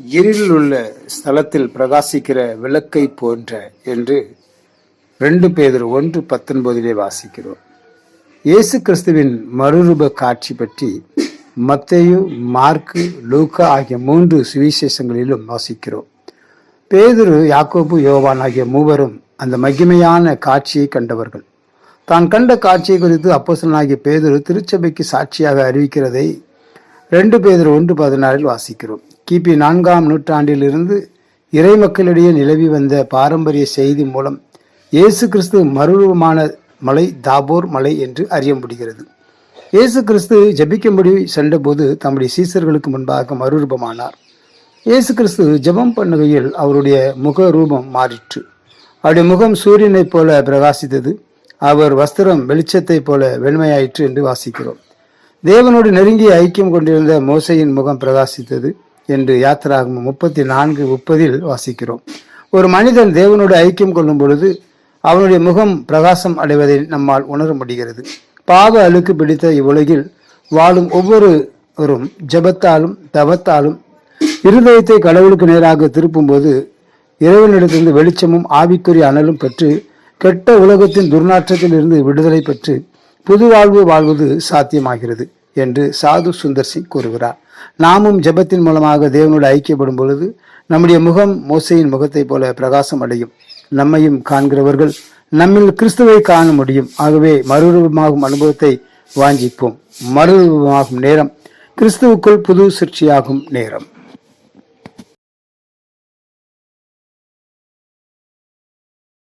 இருளில் உள்ள ஸ்தலத்தில் பிரகாசிக்கிற விளக்கை போன்ற என்று ரெண்டு பேர் ஒன்று பத்தொன்பதிலே வாசிக்கிறோம். இயேசு கிறிஸ்துவின் மறுரூப காட்சி பற்றி மத்தேயு மார்க்கு லூக்கா ஆகிய மூன்று சுவிசேஷங்களிலும் வாசிக்கிறோம். பேதுரு யாக்கோபு யோவான் ஆகிய மூவரும் அந்த மகிமையான காட்சியை கண்டவர்கள். தான் கண்ட காட்சியை குறித்து அப்போசனாகிய பேதுரு திருச்சபைக்கு சாட்சியாக அறிவிக்கிறதை ரெண்டு பேதர் ஒன்று பதினாறில் வாசிக்கிறோம். கிபி நான்காம் நூற்றாண்டிலிருந்து இறை மக்களிடையே நிலவி வந்த பாரம்பரிய செய்தி மூலம் இயேசு கிறிஸ்து மறுரூபமான மலை தாபோர் மலை என்று அறிய முடிகிறது. இயேசு கிறிஸ்து ஜெபிக்கும்படி சென்றபோது தம்முடைய சீசர்களுக்கு முன்பாக மறுரூபமானார். இயேசு கிறிஸ்து ஜெபம் பண்ணுகையில் அவருடைய முக ரூபம் மாறிற்று. அவருடைய முகம் சூரியனைப் போல பிரகாசித்தது. அவர் வஸ்திரம் வெளிச்சத்தைப் போல வெண்மையாயிற்று என்று வாசிக்கிறோம். தேவனோடு நெருங்கிய ஐக்கியம் கொண்டிருந்த மோசையின் முகம் பிரகாசித்தது. என்று யாத்திராகும் முப்பத்தி நான்கு முப்பதில் வாசிக்கிறோம். ஒரு மனிதன் தேவனோடு ஐக்கியம் கொள்ளும் பொழுது அவனுடைய முகம் பிரகாசம் அடைவதை நம்மால் உணர முடிகிறது. பாவ அழுக்கு பிடித்த இவ்வுலகில் வாழும் ஒவ்வொருவரும் ஜெபத்தாலும் தவத்தாலும் இருதயத்தை கடவுளுக்கு நேராக திருப்பும்போது இறைவனிடத்திலிருந்து வெளிச்சமும் ஆவிக்குரிய அனலும் பெற்று கெட்ட உலகத்தின் துர்நாற்றத்தில் இருந்து விடுதலை பெற்று புது வாழ்வு வாழ்வது சாத்தியமாகிறது. என்று சாது சுந்தர் சிங் கூறுகிறார். நாமும் ஜெபத்தின் மூலமாக தேவனோடு ஐக்கியப்படும் பொழுது நம்முடைய முகம் மோசையின் முகத்தைப் போல பிரகாசம் அடையும். நம்மையும் காண்கிறவர்கள் நம்மில் கிறிஸ்துவை காண முடியும். ஆகவே மறுரூபமாகும் அனுபவத்தை வாஞ்சிப்போம். மறுரூபமாகும் நேரம் கிறிஸ்துவுக்குள் புது சிற்சியாகும் நேரம்.